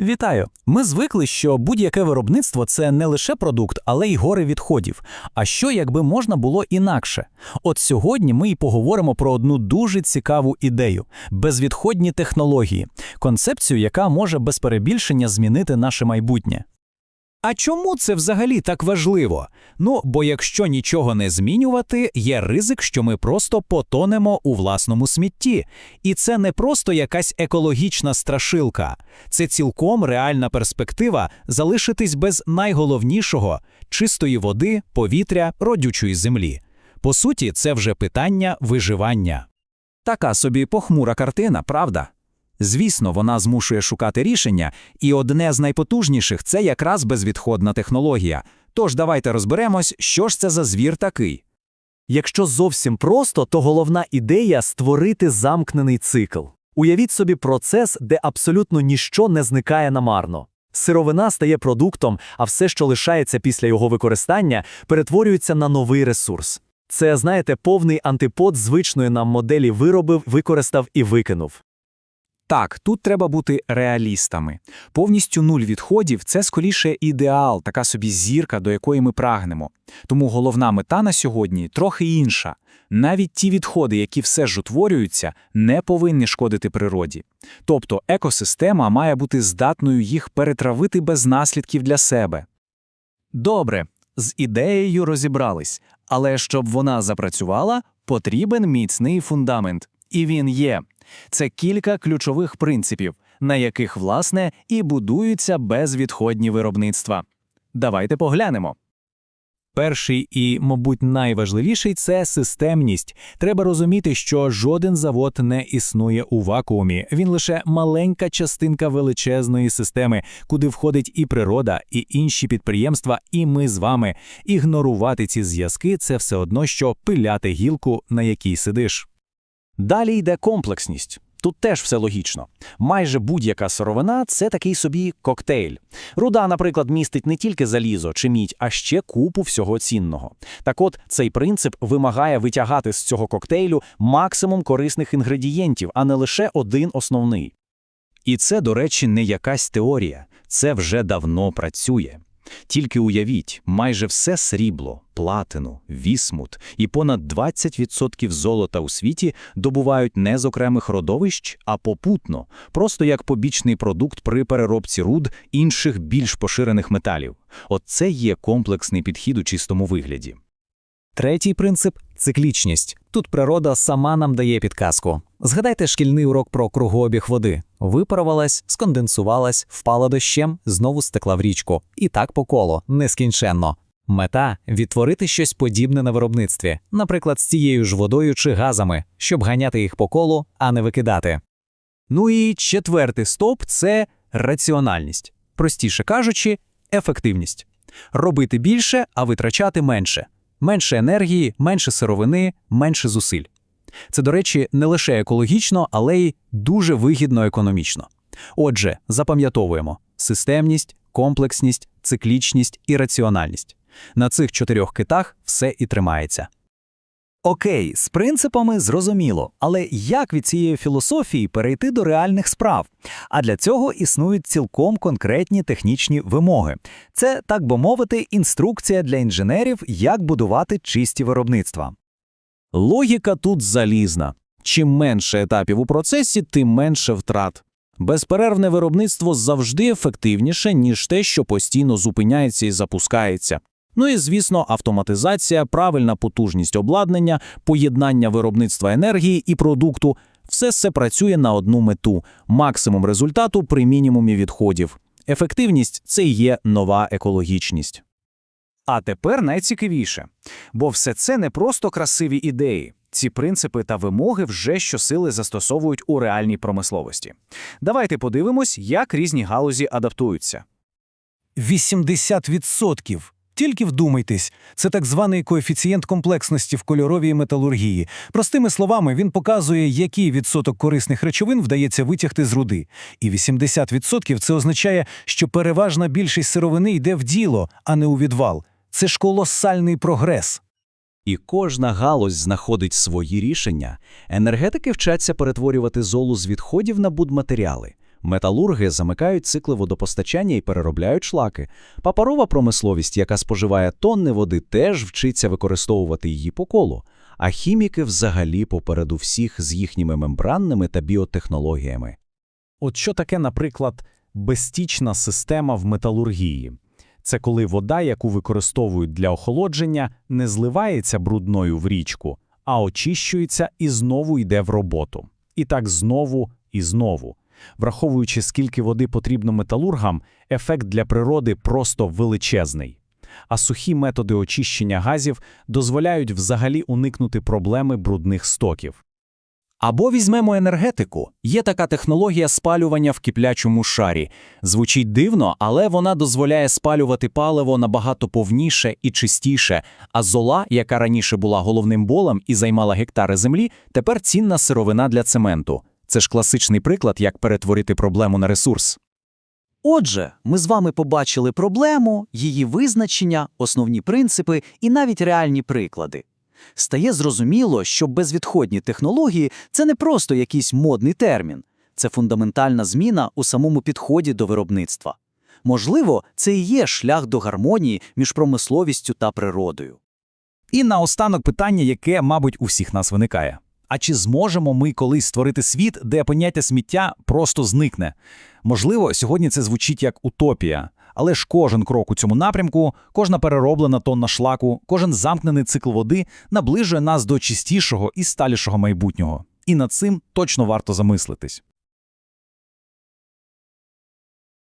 Вітаю! Ми звикли, що будь-яке виробництво це не лише продукт, але й гори відходів. А що, якби можна було інакше? От сьогодні ми й поговоримо про одну дуже цікаву ідею безвідходні технології, концепцію, яка може без перебільшення змінити наше майбутнє. А чому це взагалі так важливо? Ну, бо якщо нічого не змінювати, є ризик, що ми просто потонемо у власному смітті. І це не просто якась екологічна страшилка, це цілком реальна перспектива залишитись без найголовнішого чистої води, повітря, родючої землі. По суті, це вже питання виживання. Така собі похмура картина, правда? Звісно, вона змушує шукати рішення, і одне з найпотужніших це якраз безвідходна технологія. Тож давайте розберемось, що ж це за звір такий. Якщо зовсім просто, то головна ідея створити замкнений цикл. Уявіть собі процес, де абсолютно ніщо не зникає намарно. Сировина стає продуктом, а все, що лишається після його використання, перетворюється на новий ресурс. Це, знаєте, повний антипод звичної нам моделі виробив, використав і викинув. Так, тут треба бути реалістами. Повністю нуль відходів це скоріше ідеал, така собі зірка, до якої ми прагнемо. Тому головна мета на сьогодні трохи інша. Навіть ті відходи, які все ж утворюються, не повинні шкодити природі. Тобто екосистема має бути здатною їх перетравити без наслідків для себе. Добре, з ідеєю розібрались, але щоб вона запрацювала, потрібен міцний фундамент. І він є. Це кілька ключових принципів, на яких, власне, і будуються безвідходні виробництва. Давайте поглянемо. Перший і, мабуть, найважливіший це системність. Треба розуміти, що жоден завод не існує у вакуумі. Він лише маленька частинка величезної системи, куди входить і природа, і інші підприємства, і ми з вами. Ігнорувати ці зв'язки це все одно, що пиляти гілку, на якій сидиш. Далі йде комплексність. Тут теж все логічно. Майже будь-яка сировина це такий собі коктейль. Руда, наприклад, містить не тільки залізо чи мідь, а ще купу всього цінного. Так от цей принцип вимагає витягати з цього коктейлю максимум корисних інгредієнтів, а не лише один основний. І це, до речі, не якась теорія, це вже давно працює. Тільки уявіть, майже все срібло, платину, вісмут і понад 20% золота у світі добувають не з окремих родовищ, а попутно, просто як побічний продукт при переробці руд інших більш поширених металів. Оце є комплексний підхід у чистому вигляді. Третій принцип циклічність. Тут природа сама нам дає підказку. Згадайте шкільний урок про кругообіг води. Випарувалась, сконденсувалась, впала дощем, знову стекла в річку. І так по колу, нескінченно. Мета відтворити щось подібне на виробництві, наприклад, з цією ж водою чи газами, щоб ганяти їх по колу, а не викидати. Ну і четвертий стоп це раціональність. Простіше кажучи, ефективність. Робити більше, а витрачати менше. Менше енергії, менше сировини, менше зусиль. Це, до речі, не лише екологічно, але й дуже вигідно економічно. Отже, запам'ятовуємо системність, комплексність, циклічність і раціональність. На цих чотирьох китах все і тримається. Окей, з принципами зрозуміло, але як від цієї філософії перейти до реальних справ? А для цього існують цілком конкретні технічні вимоги. Це, так би мовити, інструкція для інженерів, як будувати чисті виробництва. Логіка тут залізна. Чим менше етапів у процесі, тим менше втрат. Безперервне виробництво завжди ефективніше, ніж те, що постійно зупиняється і запускається. Ну і, звісно, автоматизація, правильна потужність обладнання, поєднання виробництва енергії і продукту все це працює на одну мету максимум результату при мінімумі відходів. Ефективність це і є нова екологічність. А тепер найцікавіше, бо все це не просто красиві ідеї. Ці принципи та вимоги вже щосили застосовують у реальній промисловості. Давайте подивимось, як різні галузі адаптуються. 80%! Тільки вдумайтесь, це так званий коефіцієнт комплексності в кольоровій металургії. Простими словами, він показує, який відсоток корисних речовин вдається витягти з руди. І 80% це означає, що переважна більшість сировини йде в діло, а не у відвал. Це ж колосальний прогрес. І кожна галузь знаходить свої рішення. Енергетики вчаться перетворювати золу з відходів на будматеріали. Металурги замикають цикли водопостачання і переробляють шлаки. Паперова промисловість, яка споживає тонни води, теж вчиться використовувати її по колу. А хіміки взагалі попереду всіх з їхніми мембранними та біотехнологіями. От що таке, наприклад, безстічна система в металургії? Це коли вода, яку використовують для охолодження, не зливається брудною в річку, а очищується і знову йде в роботу. І так знову і знову. Враховуючи, скільки води потрібно металургам, ефект для природи просто величезний. А сухі методи очищення газів дозволяють взагалі уникнути проблеми брудних стоків. Або візьмемо енергетику. Є така технологія спалювання в киплячому шарі. Звучить дивно, але вона дозволяє спалювати паливо набагато повніше і чистіше, а зола, яка раніше була головним болем і займала гектари землі, тепер цінна сировина для цементу. Це ж класичний приклад, як перетворити проблему на ресурс. Отже, ми з вами побачили проблему, її визначення, основні принципи і навіть реальні приклади. Стає зрозуміло, що безвідходні технології це не просто якийсь модний термін, це фундаментальна зміна у самому підході до виробництва. Можливо, це і є шлях до гармонії між промисловістю та природою. І наостанок питання, яке, мабуть, у всіх нас виникає. А чи зможемо ми колись створити світ, де поняття сміття просто зникне? Можливо, сьогодні це звучить як утопія, але ж кожен крок у цьому напрямку, кожна перероблена тонна шлаку, кожен замкнений цикл води наближує нас до чистішого і сталішого майбутнього. І над цим точно варто замислитись.